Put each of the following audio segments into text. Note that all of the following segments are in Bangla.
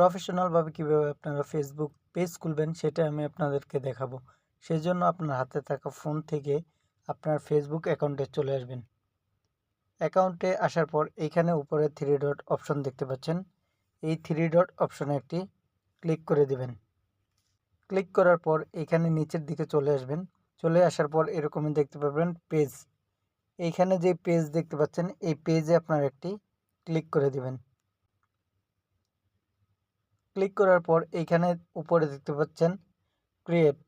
প্রফেশনালভাবে কীভাবে আপনারা ফেসবুক পেজ খুলবেন, সেটা আমি আপনাদেরকে দেখাবো। সেই জন্য আপনার হাতে থাকা ফোন থেকে আপনার ফেসবুক অ্যাকাউন্টে চলে আসবেন। অ্যাকাউন্টে আসার পর এইখানে উপরে থ্রি ডট অপশন দেখতে পাচ্ছেন। এই থ্রি ডট অপশনে একটি ক্লিক করে দিবেন। ক্লিক করার পর এখানে নিচের দিকে চলে আসবেন। চলে আসার পর এরকমই দেখতে পাবেন পেজ এইখানে যে পেজ দেখতে পাচ্ছেন, এই পেজে আপনার একটি ক্লিক করে দিবেন। ক্লিক করার পর এইখানে উপরে দেখতে পাচ্ছেন ক্রিয়েট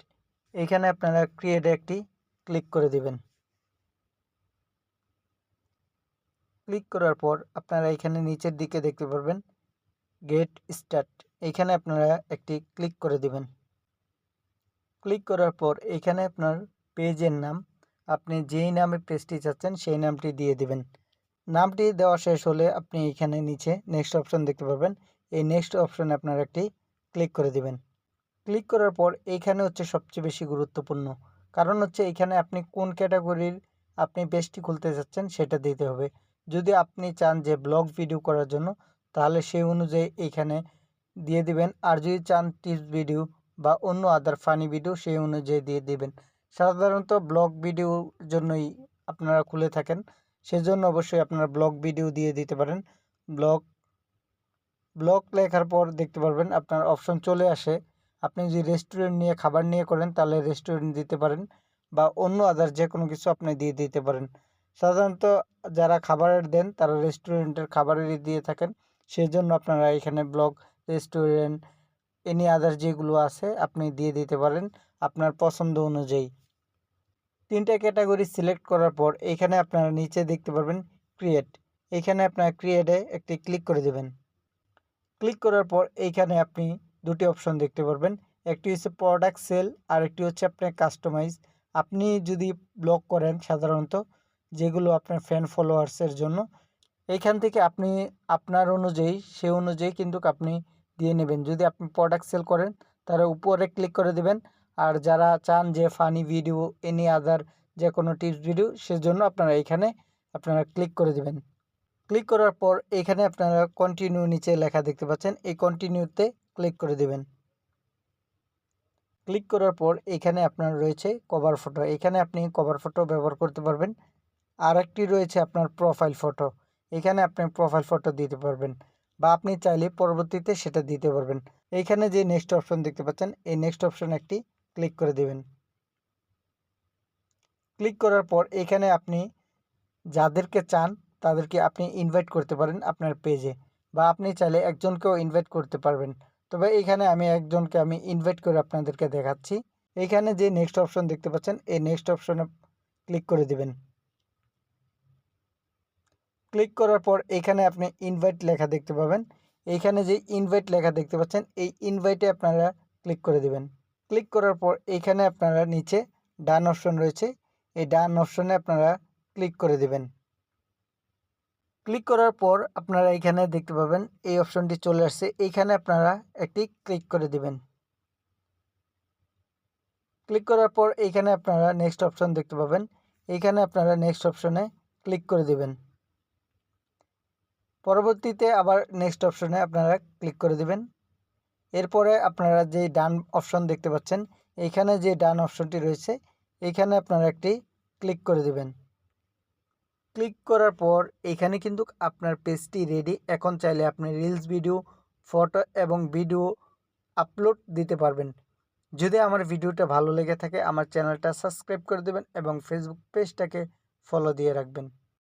এইখানে আপনারা ক্রিয়েটে একটি ক্লিক করে দিবেন। ক্লিক করার পর আপনারা এখানে নিচের দিকে দেখতে পারবেন গেট স্টার্ট এইখানে আপনারা একটি ক্লিক করে দিবেন। ক্লিক করার পর এখানে আপনার পেজের নাম, আপনি যেই নামে পেজটি চাচ্ছেন সেই নামটি দিয়ে দিবেন। নামটি দেওয়া শেষ হলে আপনি এখানে নিচে নেক্সট অপশন দেখতে পারবেন এই নেক্সট অপশনে আপনার একটি ক্লিক করে দিবেন। ক্লিক করার পর এইখানে হচ্ছে সবচেয়ে বেশি গুরুত্বপূর্ণ। কারণ হচ্ছে এখানে আপনি কোন ক্যাটাগরির আপনি পেজটি খুলতে চাচ্ছেন সেটা দিতে হবে। যদি আপনি চান যে ব্লগ ভিডিও করার জন্য, তাহলে সেই অনুযায়ী এইখানে দিয়ে দিবেন। আর যদি চান টিপস ভিডিও বা অন্য আদার ফানি ভিডিও সেই অনুযায়ী দিয়ে দিবেন। সাধারণত ব্লগ ভিডিওর জন্যই আপনারা খুলে থাকেন। সেজন্য অবশ্যই আপনারা ব্লগ ভিডিও দিয়ে দিতে পারেন। ব্লগ ব্লগ লেখার পর দেখতে পারবেন আপনার অপশন চলে আসে। আপনি যদি রেস্টুরেন্ট নিয়ে খাবার নিয়ে করেন, তাহলে রেস্টুরেন্ট দিতে পারেন বা অন্য আদার যে কোনো কিছু আপনি দিয়ে দিতে পারেন। সাধারণত যারা খাবারের দেন, তারা রেস্টুরেন্টের খাবারেরই দিয়ে থাকেন। সেই জন্য আপনারা এখানে ব্লগ রেস্টুরেন্ট এনি আদার যেগুলো আছে, আপনি দিয়ে দিতে পারেন আপনার পছন্দ অনুযায়ী। তিনটা ক্যাটাগরি সিলেক্ট করার পর এখানে আপনারা নিচে দেখতে পারবেন ক্রিয়েট এখানে আপনার ক্রিয়েটে একটি ক্লিক করে দেবেন। ক্লিক করার পর এইখানে আপনি দুটি অপশন দেখতে পারবেন। একটি হচ্ছে প্রোডাক্ট সেল আর একটি হচ্ছে আপনার কাস্টমাইজ আপনি যদি ব্লগ করেন সাধারণত যেগুলো আপনার ফ্যান ফলোয়ার্সের জন্য, এইখান থেকে আপনি আপনার অনুযায়ী, সে অনুযায়ী কিন্তু আপনি দিয়ে নেবেন। যদি আপনি প্রোডাক্ট সেল করেন, তাহলে উপরে ক্লিক করে দেবেন। আর যারা চান যে ফানি ভিডিও এনি আদার যে কোনো টিপস ভিডিও সেজন্য আপনারা এইখানে আপনারা ক্লিক করে দেবেন। ক্লিক করার পর এখানে আপনারা কন্টিনিউ নিচে লেখা দেখতে পাচ্ছেন। এই কন্টিনিউতে ক্লিক করে দেবেন। ক্লিক করার পর এখানে আপনার রয়েছে কভার ফটো এখানে আপনি কভার ফটো ব্যবহার করতে পারবেন। আর একটি রয়েছে আপনার প্রোফাইল ফটো এখানে আপনি প্রোফাইল ফটো দিতে পারবেন বা আপনি চাইলে পরবর্তীতে সেটা দিতে পারবেন। এইখানে যে নেক্সট অপশন দেখতে পাচ্ছেন, এই নেক্সট অপশন একটি ক্লিক করে দেবেন। ক্লিক করার পর এখানে আপনি যাদেরকে চান তাদেরকে আপনি ইনভাইট করতে পারেন আপনার পেজে বা আপনি চাইলে একজনকেও ইনভাইট করতে পারবেন। তবে এখানে আমি একজনকে আমি ইনভাইট করে আপনাদেরকে দেখাচ্ছি। এখানে যে নেক্সট অপশন দেখতে পাচ্ছেন, এই নেক্সট অপশনে ক্লিক করে দিবেন। ক্লিক করার পর এখানে আপনি ইনভাইট লেখা দেখতে পাবেন। এইখানে যে ইনভাইট লেখা দেখতে পাচ্ছেন, এই ইনভাইটে আপনারা ক্লিক করে দিবেন। ক্লিক করার পর এইখানে আপনারা নিচে ডান অপশন রয়েছে। এই ডান অপশনে আপনারা ক্লিক করে দিবেন। ক্লিক করার পর আপনারা এখানে দেখতে পাবেন, এই অপশনটি চলে আসছে। এইখানে আপনারা একটি ক্লিক করে দিবেন। ক্লিক করার পর এইখানে আপনারা নেক্সট অপশন দেখতে পাবেন। এইখানে আপনারা নেক্সট অপশনে ক্লিক করে দিবেন। পরবর্তীতে আবার নেক্সট অপশনে আপনারা ক্লিক করে দিবেন। এরপরে আপনারা যে ডান অপশন দেখতে পাচ্ছেন, এইখানে যে ডান অপশনটি রয়েছে, এইখানে আপনারা একটি ক্লিক করে দিবেন। ক্লিক করার পর এখানে কিন্তু আপনার পেজটি রেডি এখন চাইলে আপনি রিলস ভিডিও ফটো এবং ভিডিও আপলোড দিতে পারবেন। যদি আমার ভিডিওটা ভালো লেগে থাকে, আমার চ্যানেলটা সাবস্ক্রাইব করে দেবেন এবং ফেসবুক পেজটাকে ফলো দিয়ে রাখবেন।